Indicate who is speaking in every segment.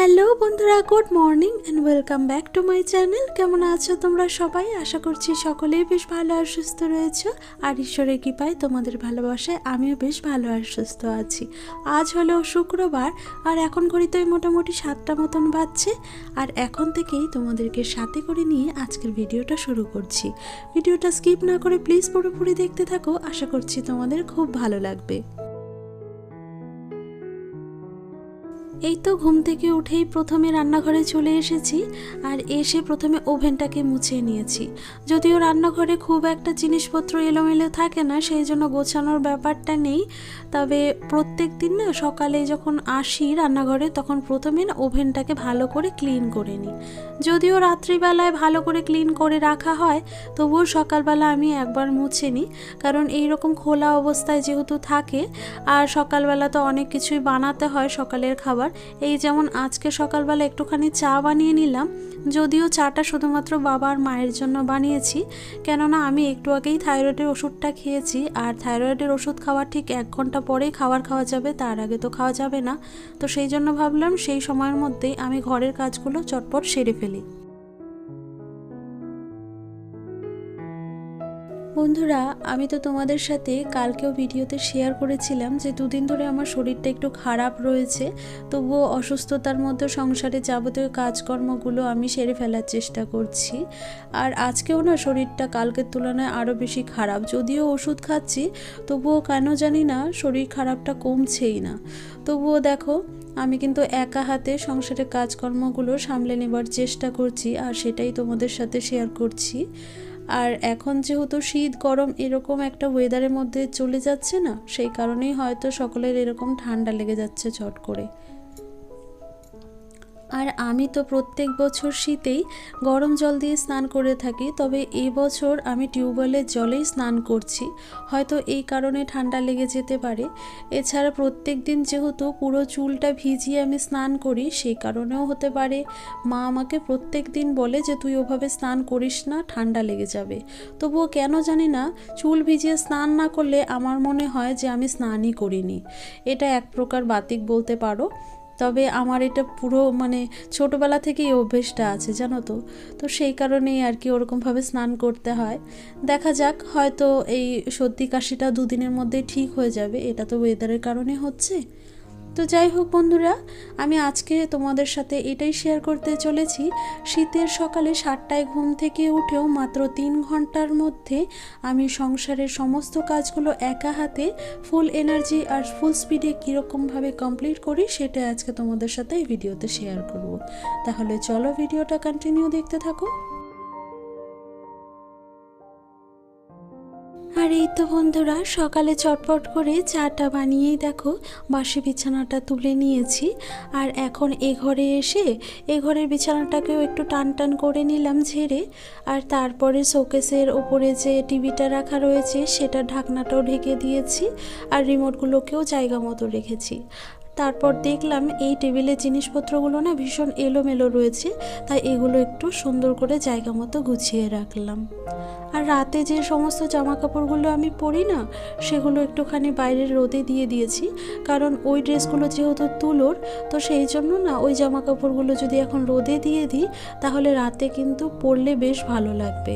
Speaker 1: Hello বন্ধুরা, good morning and welcome back to my channel কেমন আছো তোমরা সবাই? আশা করছি সকলেই বেশ ভালো আর সুস্থ রয়েছো। আর ঈশ্বরের কৃপায় তোমাদের ভালোবাসায় আমিও বেশ ভালো আর সুস্থ আছি। আজ হলো শুক্রবার, আর এখন ঘড়িতে মোটামুটি সাতটা মতন বাজছে। আর এখন থেকেই তোমাদেরকে সাথে করে নিয়ে আজকের ভিডিওটা শুরু করছি। ভিডিওটা স্কিপ না করে প্লিজ পুরোপুরি দেখতে থাকো। আশা করছি তোমাদের খুব ভালো লাগবে। এই তো ঘুম থেকে উঠেই প্রথমে রান্নাঘরে চলে এসেছি আর এসে প্রথমে ওভেনটাকে মুছে নিয়েছি। যদিও রান্নাঘরে খুব একটা জিনিসপত্র এলোমেলো থাকে না, সেই জন্য গোছানোর ব্যাপারটা নেই। তবে প্রত্যেক দিন না সকালে যখন আসি রান্নাঘরে, তখন প্রথমে না ওভেনটাকে ভালো করে ক্লিন করে নিই। যদিও রাত্রিবেলায় ভালো করে ক্লিন করে রাখা হয়, তবুও সকালবেলা আমি একবার মুছে নিই, কারণ এই রকম খোলা অবস্থায় যেহেতু থাকে, আর সকালবেলা তো অনেক কিছুই বানাতে হয় সকালের খাবার এই যেমন আজকে সকালবেলা একটুখানি চা বানিয়ে নিলাম, যদিও চাটা শুধুমাত্র বাবা আর মায়ের জন্য বানিয়েছি, কেননা আমি একটু আগেই থাইরয়েডের ওষুধটা খেয়েছি, আর থাইরয়েডের ওষুধ খাওয়ার ঠিক এক ঘণ্টা পরেই খাবার খাওয়া যাবে, তার আগে তো খাওয়া যাবে না। তো সেই জন্য ভাবলাম সেই সময়ের মধ্যেই আমি ঘরের কাজগুলো চটপট সেরে ফেলি। বন্ধুরা, আমি তো তোমাদের সাথে কালকেও ভিডিওতে শেয়ার করেছিলাম যে দুদিন ধরে আমার শরীরটা একটু খারাপ রয়েছে, তবুও অসুস্থতার মধ্যে সংসারে যাবতীয় কাজকর্মগুলো আমি সেরে ফেলার চেষ্টা করছি। আর আজকেও না শরীরটা কালকের তুলনায় আরও বেশি খারাপ, যদিও ওষুধ খাচ্ছি, তবুও কেন জানি না শরীর খারাপটা কমছেই না। তবুও দেখো, আমি কিন্তু একা হাতে সংসারের কাজকর্মগুলো সামলে নেবার চেষ্টা করছি আর সেটাই তোমাদের সাথে শেয়ার করছি। আর এখন যেহেতু শীত, গরম এরকম একটা ওয়েদারের মধ্যে চলে যাচ্ছে না, সেই কারণেই হয়তো সকলের এরকম ঠান্ডা লেগে যাচ্ছে ছট করে। আর আমি তো প্রত্যেক বছর শীতেই গরম জল দিয়ে স্নান করে থাকি, তবে এই বছর আমি টিউবওয়েলের জলেই স্নান করছি। হয়তো এই কারণে ঠান্ডা লেগে যেতে পারে। এছাড়া প্রত্যেক দিন যেহেতু পুরো চুলটা ভিজিয়ে আমি স্নান করি, সেই কারণেও হতে পারে। মা আমাকে প্রত্যেক দিন বলে যে, তুই ওভাবে স্নান করিস না, ঠান্ডা লেগে যাবে। তবুও কেন জানি না, চুল ভিজিয়ে স্নান না করলে আমার মনে হয় যে, আমি স্নানই করিনি। এটা এক প্রকার বাতিক বলতে পারো। তবে আমার এটা পুরো মানে ছোটোবেলা থেকেই অভ্যেসটা আছে, জানো তো? তো সেই কারণেই আর কি ওরকমভাবে স্নান করতে হয়। দেখা যাক, হয়তো এই সর্দি কাশিটা দুদিনের মধ্যে ঠিক হয়ে যাবে, এটা তো ওয়েদারের কারণে হচ্ছে। তো যাই হোক বন্ধুরা, আমি আজকে তোমাদের সাথে এটাই শেয়ার করতে চলেছি। শীতের সকালে সাতটায় ঘুম থেকে উঠেও মাত্র তিন ঘণ্টার মধ্যে আমি সংসারের সমস্ত কাজগুলো একা হাতে ফুল এনার্জি আর ফুল স্পিডে কীরকমভাবে কমপ্লিট করি সেটা আজকে তোমাদের সাথে এই ভিডিওতে শেয়ার করব। তাহলে চলো ভিডিওটা কন্টিনিউ দেখতে থাকো। আর এই তো বন্ধুরা, সকালে চটপট করে চাটা বানিয়েই দেখো, বাসি বিছানাটা তুলে নিয়েছি। আর এখন এ ঘরে এসে, এ ঘরের বিছানাটাকেও একটু টান টান করে নিলাম ঝেড়ে। আর তারপরে শোকেসের ওপরে যে টিভিটা রাখা রয়েছে সেটা ঢাকনাটাও ঢেকে দিয়েছি। আর রিমোটগুলোকেও জায়গা মতো রেখেছি। তারপর দেখলাম এই টেবিলের জিনিসপত্রগুলো না ভীষণ এলোমেলো রয়েছে, তাই এগুলো একটু সুন্দর করে জায়গা মতো গুছিয়ে রাখলাম। আর রাতে যে সমস্ত জামা কাপড়গুলো আমি পরি না, সেগুলো একটুখানি বাইরের রোদে দিয়ে দিয়েছি, কারণ ওই ড্রেসগুলো যেহেতু তুলোর, তো সেই জন্য না ওই জামা কাপড়গুলো যদি এখন রোদে দিয়ে দিই, তাহলে রাতে কিন্তু পরলে বেশ ভালো লাগবে।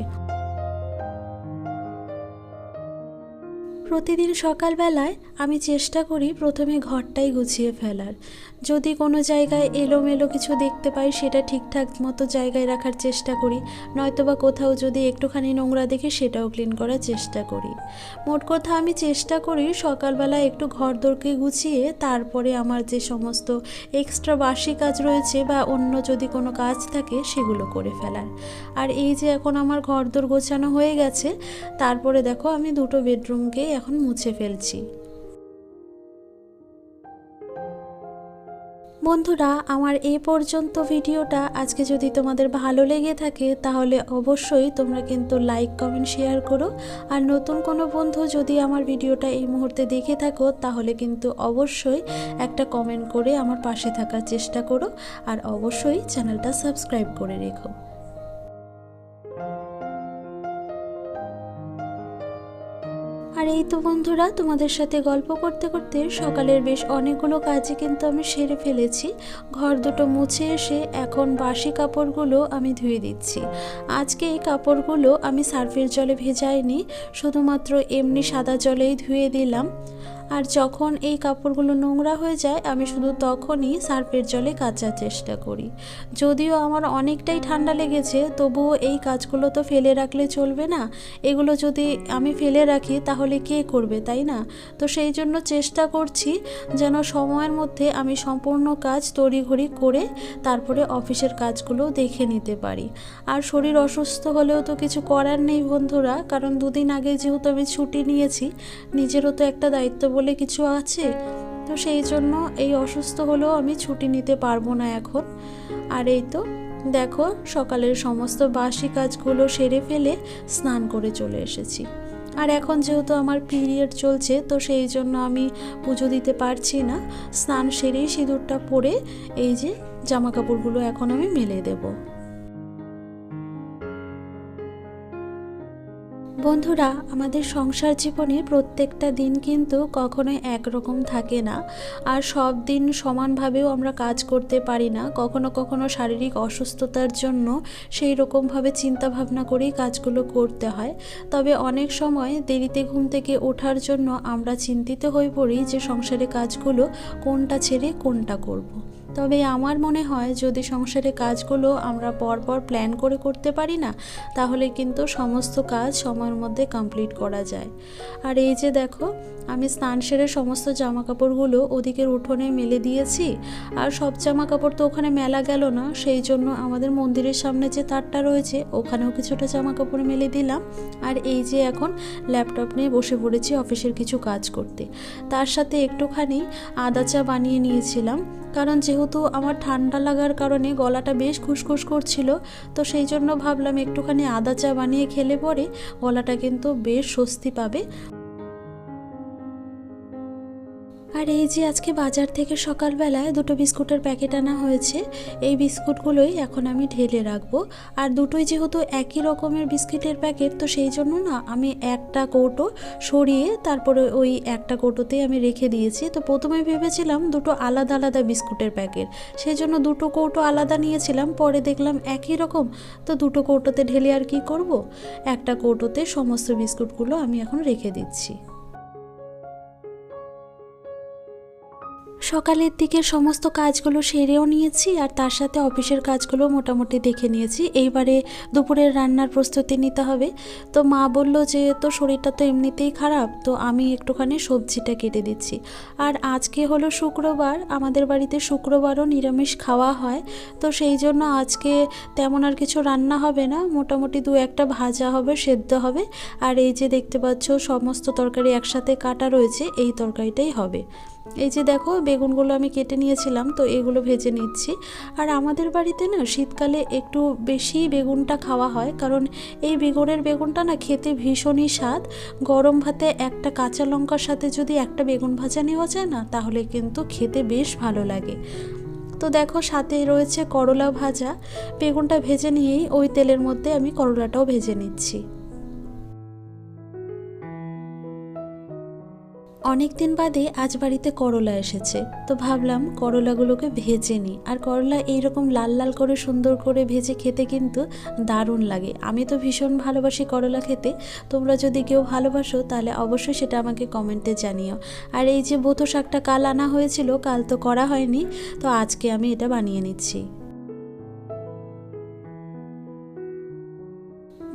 Speaker 1: প্রতিদিন সকালবেলায় আমি চেষ্টা করি প্রথমে ঘরটাই গুছিয়ে ফেলার। যদি কোনো জায়গায় এলোমেলো কিছু দেখতে পাই, সেটা ঠিকঠাক মতো জায়গায় রাখার চেষ্টা করি। নয়তোবা কোথাও যদি একটুখানি নোংরা দেখে, সেটাও ক্লিন করার চেষ্টা করি। মোট কথা আমি চেষ্টা করি সকালবেলা একটু ঘর দোরকে গুছিয়ে, তারপরে আমার যে সমস্ত এক্সট্রা বাসি কাজ রয়েছে বা অন্য যদি কোনো কাজ থাকে, সেগুলো করে ফেলার। আর এই যে এখন আমার ঘর দোর গোছানো হয়ে গেছে, তারপরে দেখো আমি দুটো বেডরুমকে এখন মুছে ফেলছি। বন্ধুরা, আমার এ পর্যন্ত ভিডিওটা আজকে যদি তোমাদের ভালো লেগে থাকে, তাহলে অবশ্যই তোমরা কিন্তু লাইক কমেন্ট শেয়ার করো। আর নতুন কোনো বন্ধু যদি আমার ভিডিওটা এই মুহূর্তে দেখে থাকো, তাহলে কিন্তু অবশ্যই একটা কমেন্ট করে আমার পাশে থাকার চেষ্টা করো। আর অবশ্যই চ্যানেলটা সাবস্ক্রাইব করে রেখো। এই তো বন্ধুরা, তোমাদের সাথে গল্প করতে করতে সকালের বেশ অনেকগুলো কাজই কিন্তু আমি সেরে ফেলেছি। ঘর দুটো মুছে এসে এখন বাসি কাপড়গুলো আমি ধুয়ে দিচ্ছি। আজকে এই কাপড়গুলো আমি সার্ফের জলে ভেজাইনি, শুধুমাত্র এমনি সাদা জলেই ধুয়ে দিলাম। আর যখন এই কাপড়গুলো নোংরা হয়ে যায়, আমি শুধু তখনই সার্ফের জলে কাচার চেষ্টা করি। যদিও আমার অনেকটাই ঠান্ডা লেগেছে, তবুও এই কাজগুলো তো ফেলে রাখলে চলবে না। এগুলো যদি আমি ফেলে রাখি, তাহলে কে করবে, তাই না? তো সেই জন্য চেষ্টা করছি যেন সময়ের মধ্যে আমি সম্পূর্ণ কাজ তড়িঘড়ি করে তারপরে অফিসের কাজগুলো দেখে নিতে পারি। আর শরীর অসুস্থ হলেও তো কিছু করার নেই বন্ধুরা, কারণ দুদিন আগে যেহেতু আমি ছুটি নিয়েছি, নিজেরও তো একটা দায়িত্ব বলে কিছু আছে? তো সেই জন্য এই অসুস্থ হলেও আমি ছুটি নিতে পারব না এখন। আর এই তো, দেখো, সকালের সমস্ত বাসি কাজগুলো সেরে ফেলে স্নান করে চলে এসেছি। আর এখন যেহেতু আমার পিরিয়ড চলছে, তো সেই জন্য আমি পুজো দিতে পারছি না। স্নান সেরেই সিঁদুরটা পরে এই যে জামা কাপড়গুলো এখন আমি মেলে দেবো। বন্ধুরা, আমাদের সংসার জীবনে প্রত্যেকটা দিন কিন্তু কখনোই একরকম থাকে না। আর সব দিন সমানভাবেও আমরা কাজ করতে পারি না। কখনো কখনো শারীরিক অসুস্থতার জন্য সেই রকমভাবে চিন্তা ভাবনা করেই কাজগুলো করতে হয়। তবে অনেক সময় দেরিতে ঘুম থেকে ওঠার জন্য আমরা চিন্তিত হয়ে পড়ি যে সংসারে কাজগুলো কোনটা ছেড়ে কোনটা করব। তবে আমার মনে হয় যদি সংসারে কাজগুলো আমরা পরপর প্ল্যান করে করতে পারি না, তাহলে কিন্তু সমস্ত কাজ সময়ের মধ্যে কমপ্লিট করা যায়। আর এই যে দেখো, আমি স্নান সেরে সমস্ত জামা কাপড়গুলো ওদিকের উঠোনে মেলে দিয়েছি, আর সব জামা কাপড় তো ওখানে মেলা গেল না, সেই জন্য আমাদের মন্দিরের সামনে যে তারটা রয়েছে, ওখানেও কিছুটা জামা কাপড় মেলে দিলাম। আর এই যে এখন ল্যাপটপ নিয়ে বসে পড়েছি অফিসের কিছু কাজ করতে। তার সাথে একটুখানি আদা চা বানিয়ে নিয়েছিলাম। কারণ যেহেতু আমার ঠান্ডা লাগার কারণে গলাটা বেশ খুসখুস করছিল, তো সেই জন্য ভাবলাম একটুখানি আদা চা বানিয়ে খেলে পরে গলাটা কিন্তু বেশ স্বস্তি পাবে। আর এই যে আজকে বাজার থেকে সকালবেলায় দুটো বিস্কুটের প্যাকেট আনা হয়েছে, এই বিস্কুটগুলোই এখন আমি ঢেলে রাখব। আর দুটোই যেহেতু একই রকমের বিস্কিটের প্যাকেট, তো সেই জন্য না আমি একটা কৌটো সরিয়ে তারপরে ওই একটা কৌটোতেই আমি রেখে দিয়েছি। তো প্রথমে ভেবেছিলাম দুটো আলাদা আলাদা বিস্কুটের প্যাকেট, সেই জন্য দুটো কৌটো আলাদা নিয়েছিলাম, পরে দেখলাম একই রকম, তো দুটো কৌটোতে ঢেলে আর কি করব? একটা কৌটোতে সমস্ত বিস্কুটগুলো আমি এখন রেখে দিচ্ছি। সকালের দিকে সমস্ত কাজগুলো সেরেও নিয়েছি আর তার সাথে অফিসের কাজগুলো মোটামুটি দেখে নিয়েছি। এইবারে দুপুরের রান্নার প্রস্তুতি নিতে হবে। তো মা বলল যে, তো শরীরটা তো এমনিতেই খারাপ, তো আমি একটুখানি সবজিটা কেটে দিচ্ছি। আর আজকে হলো শুক্রবার, আমাদের বাড়িতে শুক্রবারও নিরামিষ খাওয়া হয়। তো সেই জন্য আজকে তেমন আর কিছু রান্না হবে না, মোটামুটি দু একটা ভাজা হবে, সেদ্ধ হবে। আর এই যে দেখতে পাচ্ছ, সমস্ত তরকারি একসাথে কাটা রয়েছে, এই তরকারিটাই হবে। এই যে দেখো, বেগুনগুলো আমি কেটে নিয়েছিলাম, তো এগুলো ভেজে নিচ্ছি। আর আমাদের বাড়িতে না, শীতকালে একটু বেশি বেগুনটা খাওয়া হয়, কারণ এই বেগুনের বেগুনটা না খেতে ভীষণই স্বাদ। গরম ভাতে একটা কাঁচা লঙ্কার সাথে যদি একটা বেগুন ভাজা নেওয়া যায় না, তাহলে কিন্তু খেতে বেশ ভালো লাগে। তো দেখো, সাথে রয়েছে করলা ভাজা। বেগুনটা ভেজে নিয়েই ওই তেলের মধ্যে আমি করলাটাও ভেজে নিচ্ছি। অনেক দিন বাদে আজ বাড়িতে করলা এসেছে। তো ভাবলাম করলাগুলোকে ভেজে নিই। আর করলা এইরকম লাল লাল করে সুন্দর করে ভেজে খেতে কিন্তু দারুণ লাগে। আমি তো ভীষণ ভালোবাসি করলা খেতে। তোমরা যদি কেউ ভালোবাসো তাহলে অবশ্যই সেটা আমাকে কমেন্টে জানিও। আর এই যে বোতো শাকটা কাল আনা হয়েছিল, কাল তো করা হয়নি। তো আজকে আমি এটা বানিয়ে নিচ্ছি।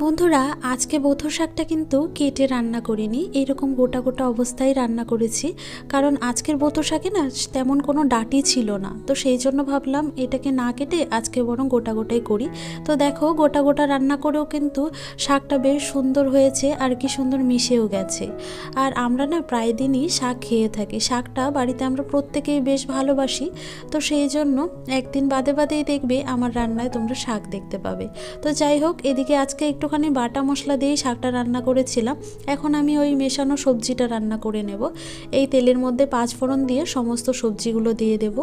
Speaker 1: বন্ধুরা, আজকে বোথ শাকটা কিন্তু কেটে রান্না করিনি। এরকম গোটা গোটা অবস্থায় রান্না করেছি। কারণ আজকের বোথো শাকে না তেমন কোনো ডাটি ছিল না। তো সেই জন্য ভাবলাম এটাকে না কেটে আজকে বরং গোটা গোটাই করি। তো দেখো, গোটা গোটা রান্না করেও কিন্তু শাকটা বেশ সুন্দর হয়েছে আর কি সুন্দর মিশেও গেছে। আর আমরা না প্রায় দিনই শাক খেয়ে থাকি। শাকটা বাড়িতে আমরা প্রত্যেকেই বেশ ভালোবাসি। তো সেই জন্য একদিন বাদে বাদেই দেখবে আমার রান্নায় তোমরা শাক দেখতে পাবে। তো যাই হোক, এদিকে আজকে একটু একটুখানি বাটা মশলা দিয়েই শাকটা রান্না করেছিলাম। এখন আমি ওই মেশানো সবজিটা রান্না করে নেব। এই তেলের মধ্যে পাঁচ ফোড়ন দিয়ে সমস্ত সবজিগুলো দিয়ে দেবো।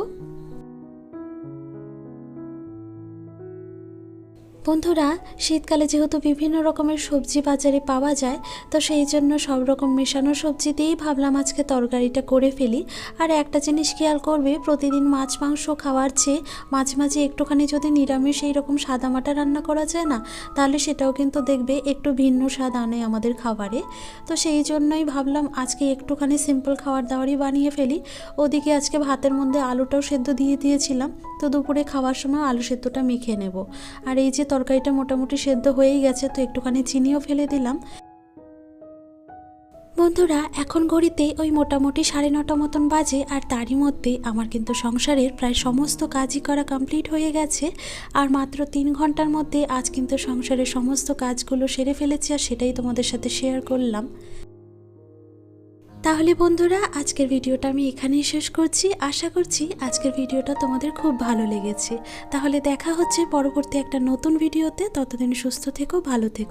Speaker 1: বন্ধুরা, শীতকালে যেহেতু বিভিন্ন রকমের সবজি বাজারে পাওয়া যায়, তো সেই জন্য সব রকম মেশানো সবজি দিয়েই ভাবলাম আজকে তরকারিটা করে ফেলি। আর একটা জিনিস খেয়াল করবে, প্রতিদিন মাছ মাংস খাওয়ার চেয়ে মাঝে মাঝে একটুখানি যদি নিরামিষ এই রকম সাদামাটা রান্না করা যায় না, তাহলে সেটাও কিন্তু দেখবে একটু ভিন্ন স্বাদ আনে আমাদের খাবারে। তো সেই জন্যই ভাবলাম আজকে একটুখানি সিম্পল খাবার দাবারই বানিয়ে ফেলি। ওদিকে আজকে ভাতের মধ্যে আলুটাও সেদ্ধ দিয়ে দিয়েছিলাম, তো দুপুরে খাওয়ার সময় আলু সেদ্ধটা মেখে নেব। আর এই যে তরকারিটা মোটামুটি সেদ্ধ হয়েই গেছে, তো একটুখানি চিনিও ফেলে দিলাম। বন্ধুরা, এখন ঘড়িতে ওই মোটামুটি সাড়ে নটা মতন বাজে, আর তারই মধ্যে আমার কিন্তু সংসারের প্রায় সমস্ত কাজই করা কমপ্লিট হয়ে গেছে। আর মাত্র তিন ঘণ্টার মধ্যে আজ কিন্তু সংসারের সমস্ত কাজগুলো সেরে ফেলেছি, আর সেটাই তোমাদের সাথে শেয়ার করলাম। তাহলে বন্ধুরা, আজকের ভিডিওটা আমি এখানেই শেষ করছি। আশা করছি আজকের ভিডিওটা তোমাদের খুব ভালো লেগেছে। তাহলে দেখা হচ্ছে পরবর্তী একটা নতুন ভিডিওতে। ততদিন সুস্থ থেকো, ভালো থেকো।